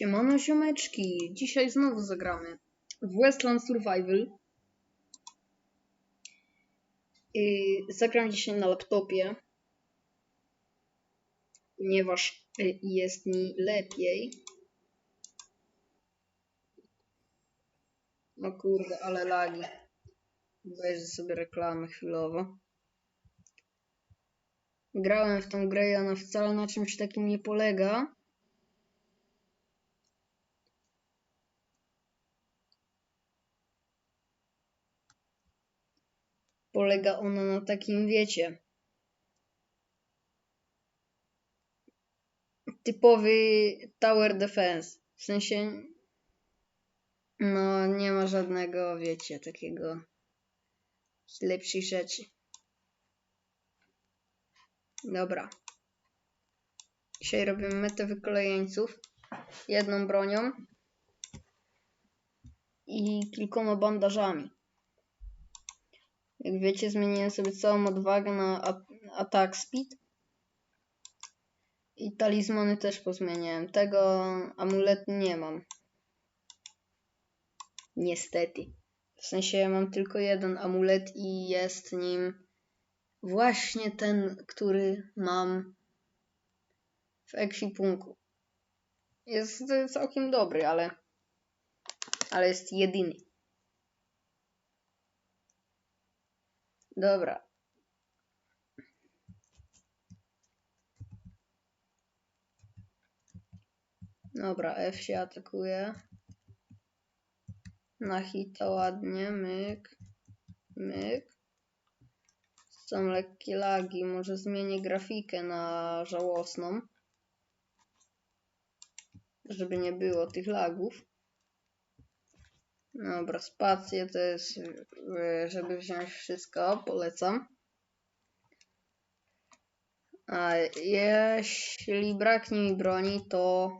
Siemano siomeczki, dzisiaj znowu zagramy w Westland Survival. Yy, zagram dzisiaj na laptopie, ponieważ yy, jest mi lepiej. No kurde, ale lagi. Obejrzę sobie reklamę chwilowo. Grałem w tą grę i ona wcale na czymś takim nie polega. Polega ona na takim, wiecie, typowy tower defense. W sensie, no nie ma żadnego, wiecie, takiego lepszej rzeczy. Dobra. Dzisiaj robimy metę wykolejeńców jedną bronią i kilkoma bandażami. Jak wiecie, zmieniłem sobie całą odwagę na attack speed. I talizmany też pozmieniałem. Tego amuletu nie mam. Niestety. W sensie ja mam tylko jeden amulet i jest nim właśnie ten, który mam w ekwipunku. Jest całkiem dobry, ale ale jest jedyny. Dobra. Dobra, F się atakuje. Na hita ładnie, myk, myk. Są lekkie lagi, może zmienię grafikę na żałosną. Żeby nie było tych lagów. Dobra, spację to jest, y, żeby wziąć wszystko, polecam. A jeśli braknie mi broni, to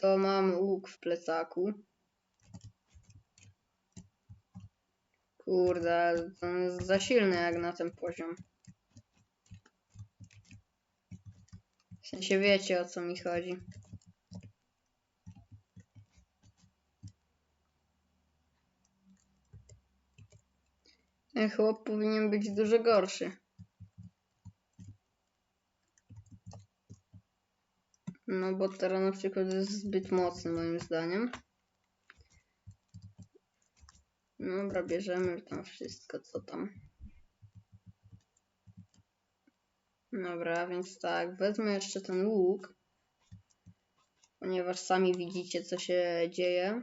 to mam łuk w plecaku. Kurde, to jest za silny jak na ten poziom. W sensie wiecie o co mi chodzi. Ten chłop powinien być dużo gorszy. No bo teraz na przykład jest zbyt mocny moim zdaniem. Dobra, bierzemy tam wszystko co tam. Dobra, więc tak, wezmę jeszcze ten łuk. Ponieważ sami widzicie co się dzieje.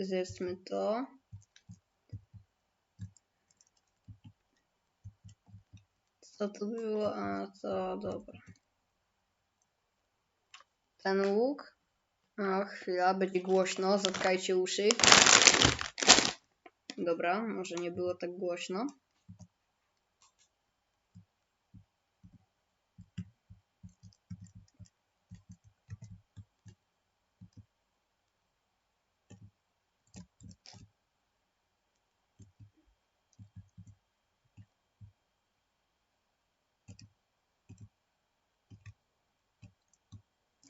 Zjedzmy to. Co to było? A, to dobra. Ten łuk. A, chwila, będzie głośno. Zatkajcie uszy. Dobra, może nie było tak głośno.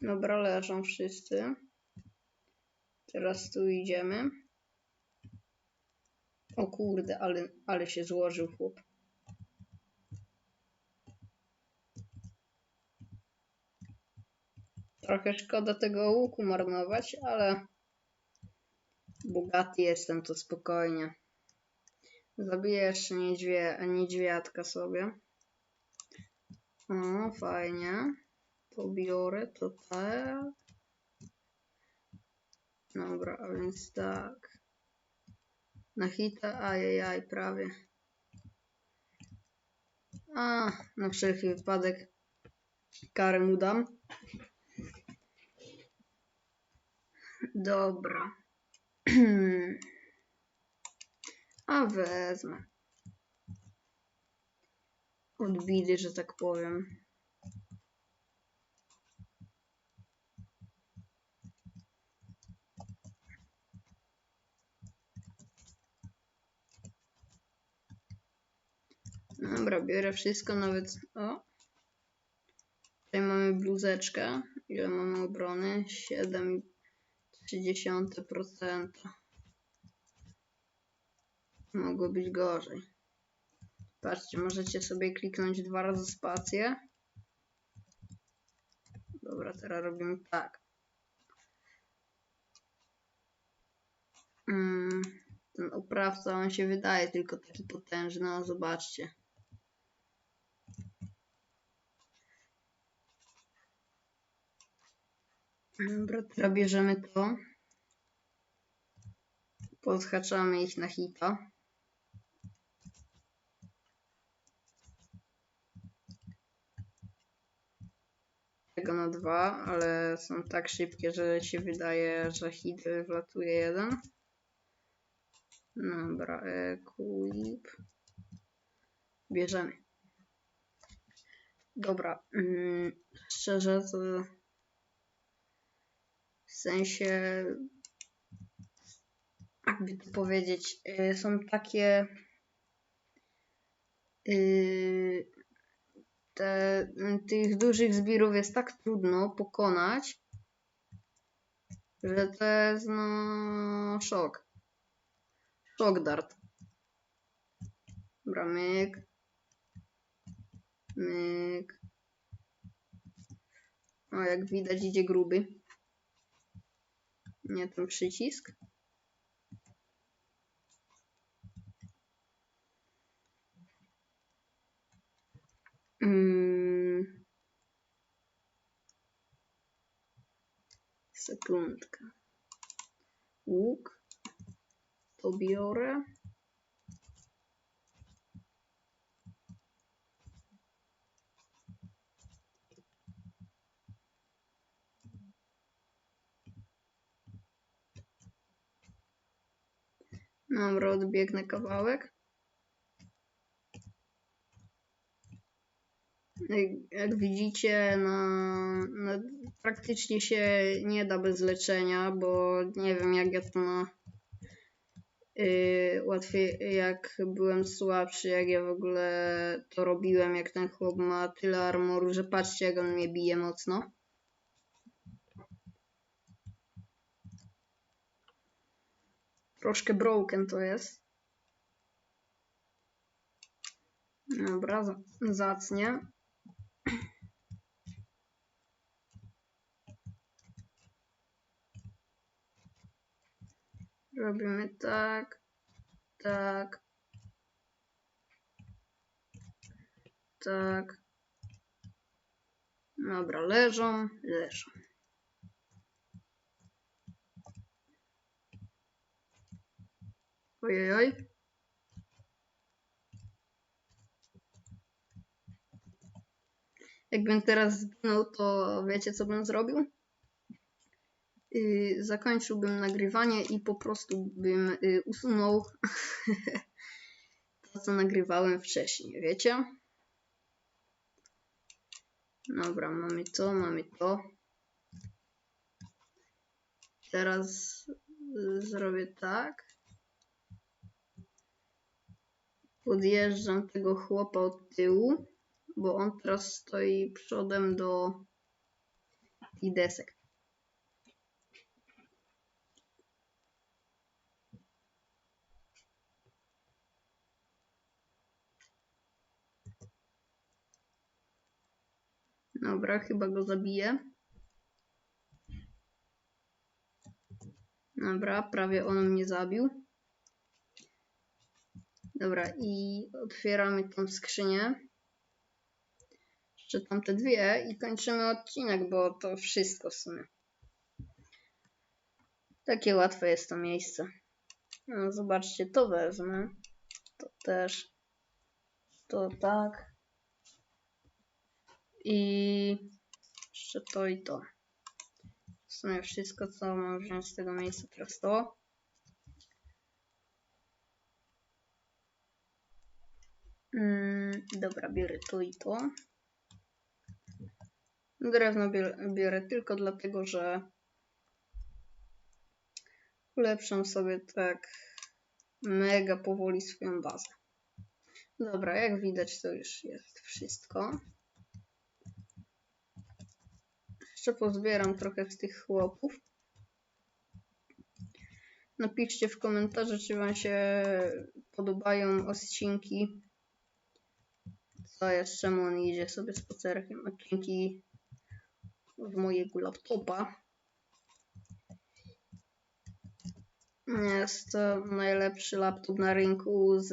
Dobra, leżą wszyscy. Teraz tu idziemy. O kurde, ale, ale się złożył chłop. Trochę szkoda tego łuku marnować, ale bogaty jestem, to spokojnie. Zabiję jeszcze niedźwiadka sobie. O, fajnie. Pobiorę to tak. Dobra, a więc tak. Na hita, ajajaj, prawie. A, na wszelki wypadek karę mu dam. Dobra. A wezmę. Odbidy, że tak powiem. Dobra, biorę wszystko, nawet... O! Tutaj mamy bluzeczkę. Ile mamy obrony? 7,3%. Mogło być gorzej. Patrzcie, możecie sobie kliknąć dwa razy spację. Dobra, teraz robimy tak. Mm, ten oprawca, on się wydaje tylko taki potężny, no zobaczcie. Dobra, bierzemy to. Podhaczamy ich na hita. Tego na dwa, ale są tak szybkie, że się wydaje, że hit wlatuje jeden. Dobra, equip. Bierzemy. Dobra, mm, szczerze to sensie jakby to powiedzieć, y, są takie y, te, tych dużych zbirów jest tak trudno pokonać, że to jest no szok. Szok dart. Dobra, myk. Myk. O, jak widać idzie gruby. Nie ten przycisk. Mm. Sekundkę. Łuk. To biorę. Dobra, odbiegnę kawałek. Jak, widzicie, no, no, praktycznie się nie da bez leczenia, bo nie wiem jak ja to na yy, łatwiej, jak byłem słabszy, jak ja w ogóle to robiłem, jak ten chłop ma tyle armoru, że patrzcie jak on mnie bije mocno. Troszkę broken to jest. Dobra, za- zacnie. Robimy tak, tak, tak. Dobra, leżą, leżą. Ojej, Jakbym teraz zginął, to wiecie co bym zrobił? Yy, zakończyłbym nagrywanie i po prostu bym yy, usunął to, co nagrywałem wcześniej, wiecie? Dobra, mamy to, mamy to. Teraz yy, zrobię tak. Podjeżdżam tego chłopa od tyłu, bo on teraz stoi przodem do tych desek. Dobra, chyba go zabiję. Dobra, prawie on mnie zabił. Dobra, i otwieramy tą skrzynię. Jeszcze tamte dwie i kończymy odcinek, bo to wszystko w sumie. Takie łatwe jest to miejsce. No, zobaczcie, to wezmę. To też. To tak. I jeszcze to i to. W sumie wszystko, co mam wziąć z tego miejsca, teraz to. Mm, dobra, biorę to i to. Drewno biorę, biorę tylko dlatego, że ulepszam sobie tak mega powoli swoją bazę. Dobra, jak widać, to już jest wszystko. Jeszcze pozbieram trochę z tych chłopów. Napiszcie w komentarzu, czy Wam się podobają odcinki. Co jest, czemu on idzie sobie spacerkiem. Odcinki z mojego laptopa. Jest to najlepszy laptop na rynku z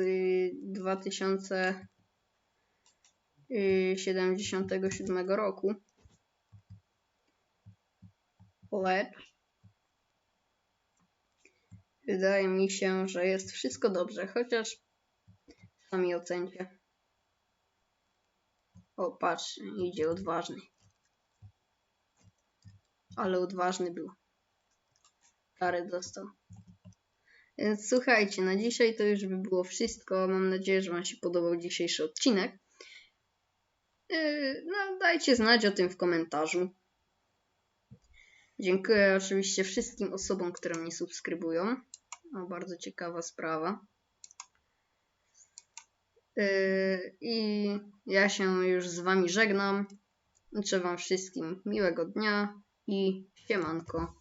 2077 roku. LED. Wydaje mi się, że jest wszystko dobrze, chociaż sami ocencie. O, patrz, idzie odważny. Ale odważny był. Karę dostał. Więc słuchajcie, na dzisiaj to już by było wszystko. Mam nadzieję, że Wam się podobał dzisiejszy odcinek. Yy, No, dajcie znać o tym w komentarzu. Dziękuję oczywiście wszystkim osobom, które mnie subskrybują. O, bardzo ciekawa sprawa. Yy, I ja się już z Wami żegnam. Życzę Wam wszystkim miłego dnia i siemanko.